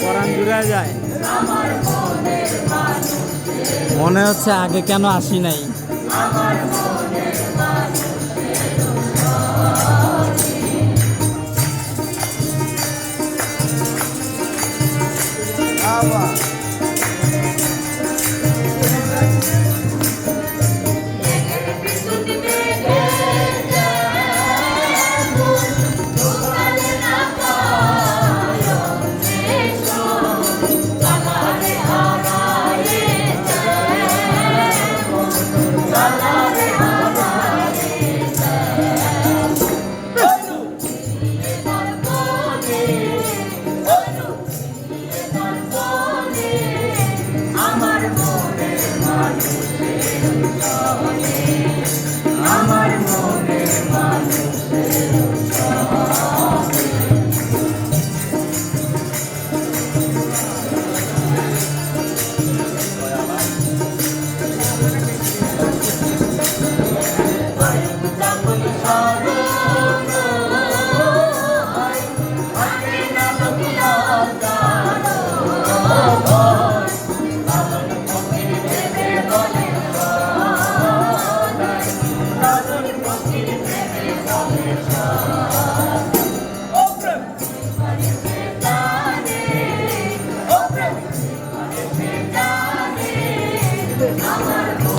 পরাণ জুড়ে যায়। মনে হচ্ছে আগে কেন আসি নাই। good. I want to go.